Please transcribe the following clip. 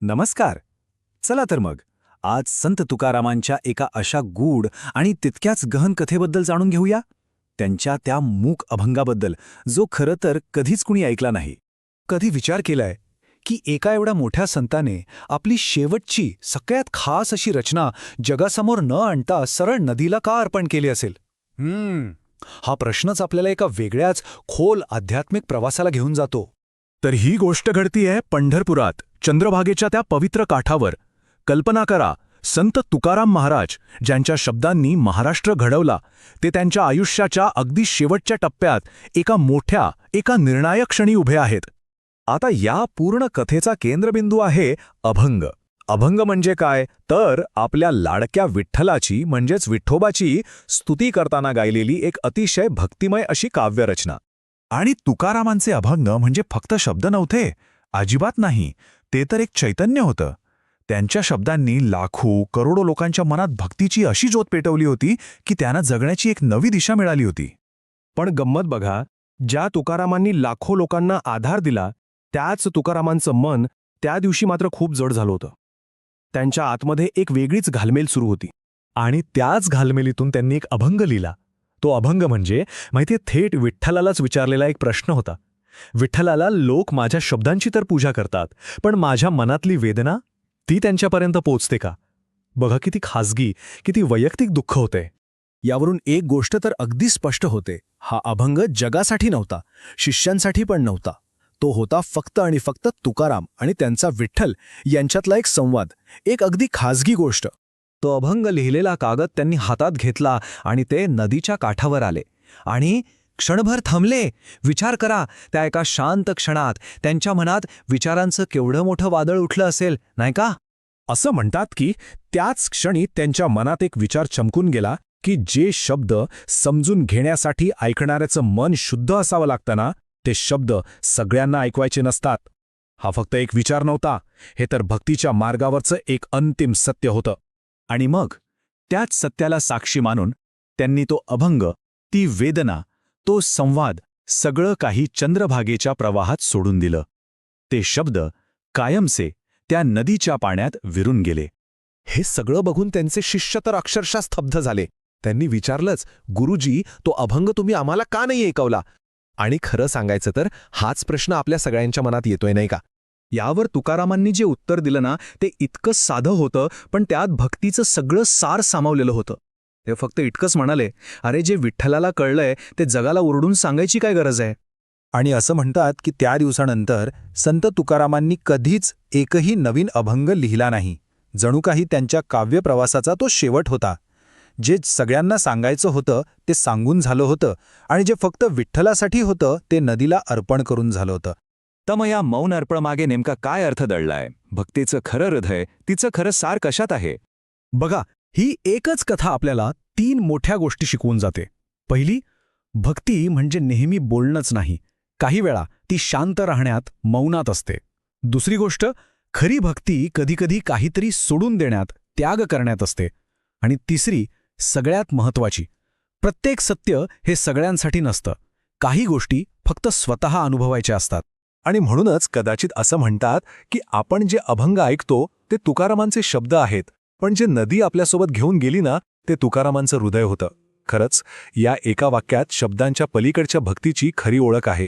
नमस्कार. चला तर मग. आज संत तुकारामांच्या एका अशा गूढ आणि तितक्याच गहन कथेबद्दल जाणून घेऊया. त्यांच्या त्या मूक अभंगाबद्दल जो खरं तर कधीच कुणी ऐकला नाही. कधी विचार केलाय की एका एवढ्या मोठ्या संताने आपली शेवटची सगळ्यात खास अशी रचना जगासमोर न आणता सरळ नदीला का अर्पण केली असेल? हम्म. हा प्रश्नच आपल्याला एका वेगळ्याच खोल आध्यात्मिक प्रवासाला घेऊन जातो. तर ही गोष्ट घडतीये पंढरपुरात. चंद्रभागेच्या त्या पवित्र काठावर कल्पना करा संत तुकाराम महाराज ज्यांच्या शब्दांनी महाराष्ट्र घडवला ते त्यांच्या आयुष्याच्या अगदी शेवटच्या टप्प्यात एका मोठ्या एका निर्णायक क्षणी उभे आहेत. आता या पूर्ण कथेचा केंद्रबिंदू आहे अभंग. अभंग म्हणजे काय? तर आपल्या लाडक्या विठ्ठलाची म्हणजेच विठ्ठोबाची स्तुती करताना गायलेली एक अतिशय भक्तिमय अशी काव्यरचना. आणि तुकारामांचे अभंग म्हणजे फक्त शब्द नव्हते अजिबात नाही. ते तर एक चैतन्य होतं. त्यांच्या शब्दांनी लाखो करोडो लोकांच्या मनात भक्तीची अशी ज्योत पेटवली होती की त्यांना जगण्याची एक नवी दिशा मिळाली होती. पण गंमत बघा ज्या तुकारामांनी लाखो लोकांना आधार दिला त्याच तुकारामांचं मन त्या दिवशी मात्र खूप जड झालं होतं. त्यांच्या आतमध्ये एक वेगळीच घालमेल सुरू होती. आणि त्याच घालमेलीतून त्यांनी एक अभंग लिहिला. तो अभंग म्हणजे माहिती थेट विठ्ठलालाच विचारलेला एक प्रश्न होता. विठ्ठलाला लोक माझ्या शब्दांची तर पूजा करतात पण माझ्या मनातली वेदना ती त्यांच्यापर्यंत पोचते का? बघा किती खासगी किती वैयक्तिक दुःख होते. यावरून एक गोष्ट तर अगदी स्पष्ट होते. हा अभंग जगासाठी नव्हता शिष्यांसाठी पण नव्हता. तो होता फक्त आणि फक्त तुकाराम आणि त्यांचा विठ्ठल यांच्यातला एक संवाद एक अगदी खाजगी गोष्ट. तो अभंग लिहिलेला कागद त्यांनी हातात घेतला आणि ते नदीच्या काठावर आले. आणि क्षणभर थांबले. विचार करा त्या एका शांत क्षणात त्यांच्या मनात विचारांचं केवढं मोठं वादळ उठलं असेल नाही का? असं म्हणतात की त्याच क्षणी त्यांच्या मनात एक विचार चमकून गेला की जे शब्द समजून घेण्यासाठी ऐकणाऱ्याचं मन शुद्ध असावं लागतंना ते शब्द सगळ्यांना ऐकवायचे नसतात. हा फक्त एक विचार नव्हता हे तर भक्तीच्या मार्गावरचं एक अंतिम सत्य होतं. आणि मग त्याच सत्याला साक्षी मानून त्यांनी तो अभंग ती वेदना तो संवाद सगळं काही चंद्रभागेच्या प्रवाहात सोडून दिलं. ते शब्द कायमचे त्या नदीच्या पाण्यात विरून गेले. हे सगळं बघून त्यांचे शिष्य तर अक्षरशः स्तब्ध झाले. त्यांनी विचारलंच गुरुजी तो अभंग तुम्ही आम्हाला का नाही ऐकवला? आणि खरं सांगायचं तर हाच प्रश्न आपल्या सगळ्यांच्या मनात येतोय नाही का? यावर तुकारामांनी जे उत्तर दिलं ना ते इतकं साधं होतं पण त्यात भक्तीचं सगळं सार सामावलेलं होतं. ते फक्त इतकंच म्हणाले अरे जे विठ्ठलाला कळलंय ते जगाला ओरडून सांगायची काय गरज आहे? आणि असं म्हणतात की त्या दिवसानंतर संत तुकारामांनी कधीच एकही नवीन अभंग लिहिला नाही. जणू काही त्यांच्या काव्यप्रवासाचा तो शेवट होता. जे सगळ्यांना सांगायचं होतं ते सांगून झालं होतं आणि जे फक्त विठ्ठलासाठी होतं ते नदीला अर्पण करून झालं होतं. तर मग या मौन अर्पणमागे नेमका काय अर्थ दडलाय? भक्तीचं खरं हृदय तिचं खरं सार कशात आहे? बघा ही एकच कथा आपल्याला तीन मोठ्या गोष्टी शिकवून जाते. पहिली भक्ती म्हणजे नेहमी बोलणंच नाही. काही वेळा ती शांत राहण्यात मौनात असते. दुसरी गोष्ट खरी भक्ती कधीकधी काहीतरी सोडून देण्यात त्याग करण्यात असते. आणि तिसरी सगळ्यात महत्वाची प्रत्येक सत्य हे सगळ्यांसाठी नसतं. काही गोष्टी फक्त स्वतः अनुभवायच्या असतात. आणि म्हणूनच कदाचित असं म्हणतात की आपण जे अभंग ऐकतो ते तुकारामांचे शब्द आहेत. पण जे नदी आपल्यासोबत घेऊन गेली ना ते तुकारामांचं हृदय होतं. खरंच या एका वाक्यात शब्दांच्या पलीकडच्या भक्तीची खरी ओळख आहे.